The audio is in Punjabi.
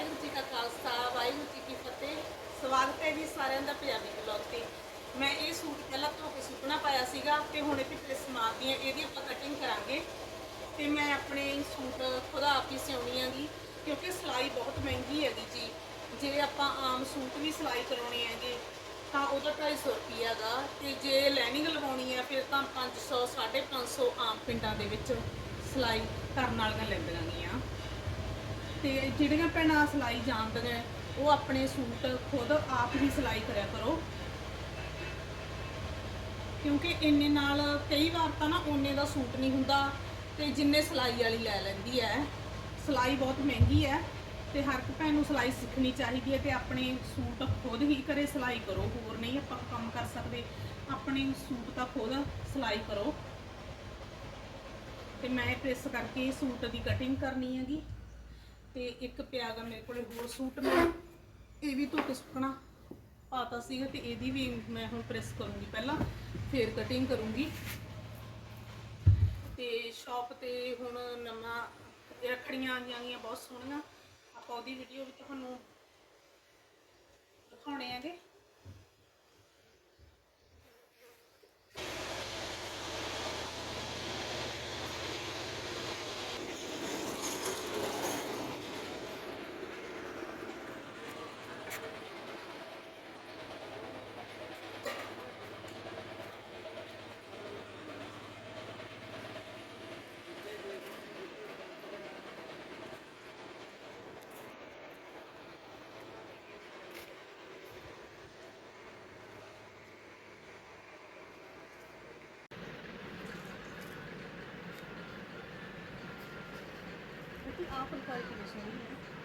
ਵਾਹਿਗੁਰੂ ਜੀ ਕਾ ਖਾਲਸਾ, ਵਾਹਿਗੁਰੂ ਜੀ ਕੀ ਫਤਿਹ। ਸਵਾਗਤ ਹੈ ਜੀ ਸਾਰਿਆਂ ਦਾ ਪੰਜਾਬੀ ਬਲੌਗ ਤੇ। ਮੈਂ ਇਹ ਸੂਟ ਪਹਿਲਾਂ ਧੋ ਕੇ ਸੁੱਕਣਾ ਪਾਇਆ ਸੀਗਾ ਤੇ ਹੁਣ ਇਹ ਪ੍ਰੈਸ ਸਮਾਨ ਹੈ ਇਹਦੀ ਆਪਾਂ ਕਟਿੰਗ ਕਰਾਂਗੇ। ਤੇ ਮੈਂ ਆਪਣੇ ਸੂਟ ਖੁਦ ਆਪ ਹੀ ਸਿਉਣੀ ਆਂਗੀ ਕਿਉਂਕਿ ਸਿਲਾਈ ਬਹੁਤ ਮਹਿੰਗੀ ਹੈਗੀ ਜੀ। ਜੇ ਆਪਾਂ ਆਮ ਸੂਟ ਵੀ ਸਿਲਾਈ ਕਰਾਉਣੇ ਹੈਗੇ, ਤਾਂ ਉਹਦਾ 250 ਰੁਪਈਆ ਗਾ ਤੇ ਜੇ ਲਾਈਨਿੰਗ ਲਗਾਉਣੀ ਆ ਫਿਰ ਤਾਂ 500 550 ਆਮ ਪਿੰਡਾਂ ਦੇ ਵਿੱਚ ਸਿਲਾਈ ਕਰਨ ਵਾਲੀਆਂ ਲੈਂਦੀਆਂ ਗੀਆਂ ਤੇ ਜਿਹੜੀਆਂ ਭੈਣਾਂ ਸਿਲਾਈ ਜਾਣਦੀਆਂ ਉਹ ਆਪਣੇ ਸੂਟ ਖੁਦ ਆਪ ਹੀ ਸਿਲਾਈ ਕਰਿਆ ਕਰੋ। ਕਿਉਂਕਿ ਇੰਨੇ ਨਾਲ ਕਈ ਵਾਰ ਤਾਂ ਨਾ ਓਨੇ ਦਾ ਸੂਟ ਨਹੀਂ ਹੁੰਦਾ ਤੇ ਜਿੰਨੇ ਸਿਲਾਈ ਵਾਲੀ ਲੈ ਲੈਂਦੀ ਹੈ, ਸਿਲਾਈ ਬਹੁਤ ਮਹਿੰਗੀ ਹੈ ਤੇ ਹਰ ਇੱਕ ਭੈਣ ਨੂੰ ਸਿਲਾਈ ਸਿੱਖਣੀ ਚਾਹੀਦੀ ਹੈ ਤੇ ਆਪਣੇ ਸੂਟ ਖੁਦ ਹੀ ਕਰੇ ਸਿਲਾਈ ਕਰੋ, ਹੋਰ ਨਹੀਂ ਆਪਾਂ ਕੰਮ ਕਰ ਸਕਦੇ। ਆਪਣੇ ਸੂਟ ਤਾਂ ਖੁਦ ਸਿਲਾਈ ਕਰੋ। ਤੇ ਮੈਂ ਪ੍ਰੈਸ ਕਰਕੇ ਸੂਟ ਦੀ ਕਟਿੰਗ ਕਰਨੀ ਹੈਗੀ। ਤੇ ਇੱਕ ਪਿਆਗਾ ਮੇਰੇ ਕੋਲੇ ਹੋਰ ਸੂਟ ਮੈਂ, ਇਹ ਵੀ ਧੋ ਕੇ ਸੁੱਕਣਾ। ਪਾਤਾ ਸੀਗਾ ਤੇ ਇਹਦੀ ਵੀ ਮੈਂ ਹੁਣ ਪ੍ਰੈਸ ਕਰੂੰਗੀ ਪਹਿਲਾਂ, ਫਿਰ ਕਟਿੰਗ ਕਰੂੰਗੀ। ਤੇ ਸ਼ਾਪ ਤੇ ਹੁਣ ਨਵਾਂ, ਰੱਖੜੀਆਂ ਆਈਆਂ ਗਈਆਂ ਬਹੁਤ ਸੋਹਣੀਆਂ। ਆਪਾਂ ਉਹਦੀ ਵੀਡੀਓ ਵੀ ਤੁਹਾਨੂੰ ਦਿਖਾਉਣੇ ਹੈਗੇ। Apple cultivation.